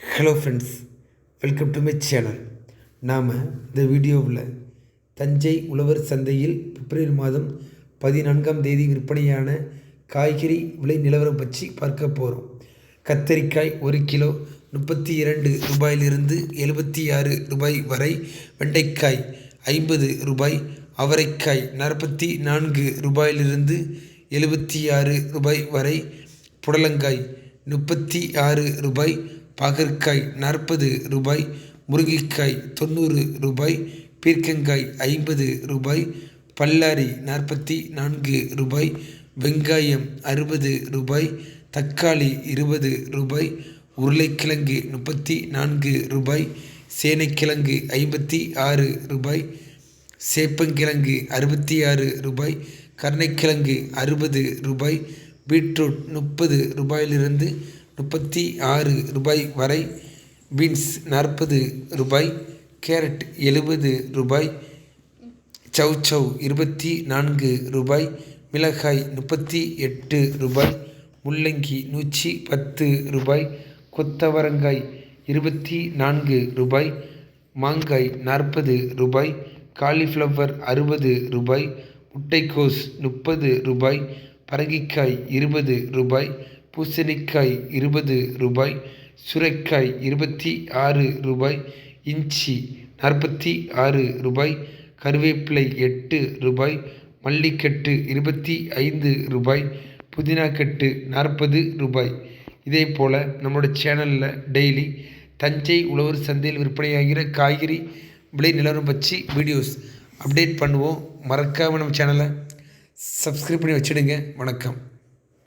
Hello friends welcome to my channel நாம் இந்த வீடியோவில் தஞ்சை உழவர் சந்தையில் பிப்ரவரி மாதம் பதினான்காம் தேதி விற்பனையான காய்கறி விலை நிலவரம் பற்றி பார்க்க போகிறோம் கத்தரிக்காய் ஒரு கிலோ முப்பத்தி இரண்டு ரூபாயிலிருந்து எழுபத்தி ஆறு ரூபாய் வரை. வெண்டைக்காய் ஐம்பது ரூபாய். அவரைக்காய் நாற்பத்தி நான்கு ரூபாயிலிருந்து எழுபத்தி ஆறு ரூபாய் வரை. புடலங்காய் முப்பத்தி ஆறு ரூபாய். பாகற்காய் நாற்பது ரூபாய் முருங்கைக்காய் தொண்ணூறு ரூபாய் பீர்க்கங்காய் ஐம்பது ரூபாய் பல்லாரி நாற்பத்தி நான்கு ரூபாய் வெங்காயம் அறுபது ரூபாய் தக்காளி இருபது ரூபாய் உருளைக்கிழங்கு முப்பத்தி நான்கு ரூபாய் சேனைக்கிழங்கு ஐம்பத்தி ஆறு ரூபாய் சேப்பங்கிழங்கு அறுபத்தி ஆறு ரூபாய் கருணைக்கிழங்கு அறுபது ரூபாய் பீட்ரூட் முப்பது ரூபாயிலிருந்து முப்பத்தி ஆறு ரூபாய் வரை பீன்ஸ் நாற்பது ரூபாய் கேரட் எழுபது ரூபாய் சௌசௌ இருபத்தி நான்கு ரூபாய் மிளகாய் முப்பத்தி எட்டு ரூபாய் முள்ளங்கி நூற்றி பத்து ரூபாய் கொத்தவரங்காய் இருபத்தி நான்கு ரூபாய் மாங்காய் நாற்பது ரூபாய் காலிஃப்ளவர் அறுபது ரூபாய் முட்டைக்கோஸ் முப்பது ரூபாய் பரங்கிக்காய் இருபது ரூபாய் பூசணிக்காய் இருபது ரூபாய் சுரைக்காய் இருபத்தி ஆறு ரூபாய் இஞ்சி நாற்பத்தி ஆறு ரூபாய் கருவேப்பிலை எட்டு ரூபாய் மல்லிக்கட்டு இருபத்தி ஐந்து ரூபாய் புதினாக்கட்டு நாற்பது ரூபாய். இதே போல் நம்மளோட சேனலில் டெய்லி தஞ்சை உழவர் சந்தையில் விற்பனையாகிற காய்கறி விலை நிலவரம் பற்றி வீடியோஸ் அப்டேட் பண்ணுவோம். மறக்காமல் நம்ம சேனலை சப்ஸ்கிரைப் பண்ணி வச்சுடுங்க. வணக்கம்.